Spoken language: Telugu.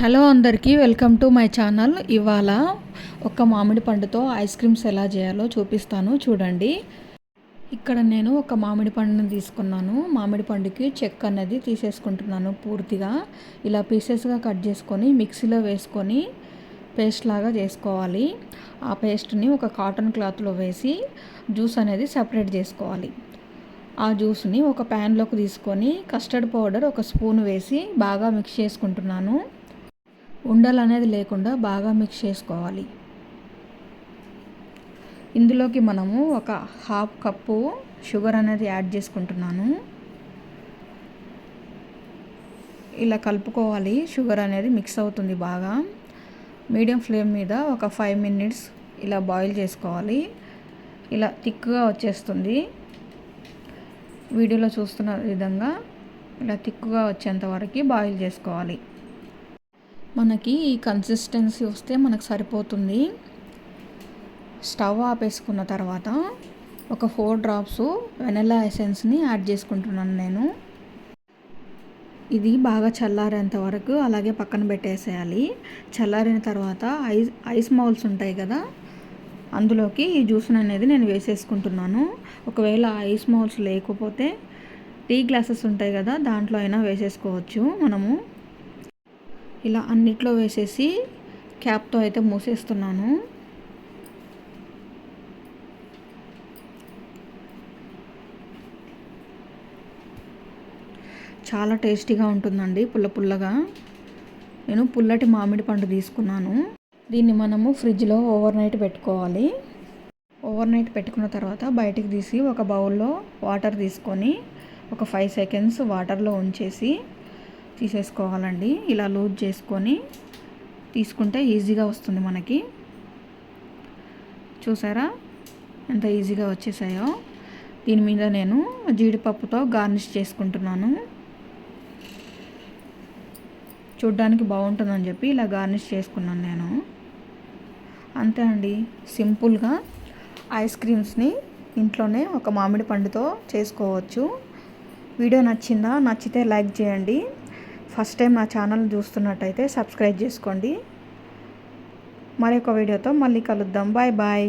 హలో అందరికీ వెల్కమ్ టు మై ఛానల్. ఇవాళ ఒక మామిడి పండుతో ఐస్ క్రీమ్స్ ఎలా చేయాలో చూపిస్తాను చూడండి. ఇక్కడ నేను ఒక మామిడి పండుని తీసుకున్నాను. మామిడి పండుకి చెక్ అనేది తీసేసుకుంటున్నాను పూర్తిగా. ఇలా పీసెస్గా కట్ చేసుకొని మిక్సీలో వేసుకొని పేస్ట్ లాగా చేసుకోవాలి. ఆ పేస్ట్ని ఒక కాటన్ క్లాత్లో వేసి జ్యూస్ అనేది సపరేట్ చేసుకోవాలి. ఆ జ్యూస్ని ఒక ప్యాన్లోకి తీసుకొని కస్టర్డ్ పౌడర్ ఒక స్పూన్ వేసి బాగా మిక్స్ చేసుకుంటున్నాను. ఉండలు అనేది లేకుండా బాగా మిక్స్ చేసుకోవాలి. ఇందులోకి మనము ఒక హాఫ్ కప్పు షుగర్ అనేది యాడ్ చేసుకుంటున్నాను. ఇలా కలుపుకోవాలి షుగర్ అనేది మిక్స్ అవుతుంది బాగా. మీడియం ఫ్లేమ్ మీద ఒక ఫైవ్ మినిట్స్ ఇలా బాయిల్ చేసుకోవాలి. ఇలా థిక్గా వచ్చేస్తుంది. వీడియోలో చూస్తున్న విధంగా ఇలా థిక్గా వచ్చేంత వరకు బాయిల్ చేసుకోవాలి. మనకి ఈ కన్సిస్టెన్సీ వస్తే మనకు సరిపోతుంది. స్టవ్ ఆపేసుకున్న తర్వాత ఒక ఫోర్ డ్రాప్స్ వెనలా ఎసెన్స్ని యాడ్ చేసుకుంటున్నాను నేను. ఇది బాగా చల్లారేంత వరకు అలాగే పక్కన పెట్టేసేయాలి. చల్లారిన తర్వాత ఐస్ ఐస్ మౌల్స్ ఉంటాయి కదా అందులోకి ఈ జ్యూస్ని అనేది నేను వేసేసుకుంటున్నాను. ఒకవేళ ఐస్ మౌల్స్ లేకపోతే టీ గ్లాసెస్ ఉంటాయి కదా దాంట్లో అయినా వేసేసుకోవచ్చు మనము. ఇలా అన్నిట్లో వేసేసి క్యాప్తో అయితే మూసేస్తున్నాను. చాలా టేస్టీగా ఉంటుందండి పుల్ల పుల్లగా. నేను పుల్లటి మామిడి పండు తీసుకున్నాను. దీన్ని మనము ఫ్రిడ్జ్లో ఓవర్ నైట్ పెట్టుకోవాలి. ఓవర్ నైట్ పెట్టుకున్న తర్వాత బయటికి తీసి ఒక బౌల్లో వాటర్ తీసుకొని ఒక ఫైవ్ సెకండ్స్ వాటర్లో ఉంచేసి తీసేసుకోవాలండి. ఇలా లూజ్ చేసుకొని తీసుకుంటే ఈజీగా వస్తుంది మనకి. చూసారా? ఎంత ఈజీగా వచ్చేసాయో. దీని మీద నేను జీడిపప్పుతో గార్నిష్ చేసుకుంటున్నాను. చూడ్డానికి బాగుంటుందని చెప్పి ఇలా గార్నిష్ చేసుకున్నాను నేను. అంతే అండి. సింపుల్గా ఐస్ క్రీమ్స్ని ఇంట్లోనే ఒక మామిడి పండుతో చేసుకోవచ్చు. వీడియో నచ్చిందా? నచ్చితే లైక్ చేయండి. ఫస్ట్ టైం నా ఛానల్ చూస్తున్నట్టయితే సబ్స్క్రైబ్ చేసుకోండి. మరొక వీడియోతో మళ్ళీ కలుద్దాం. Bye bye.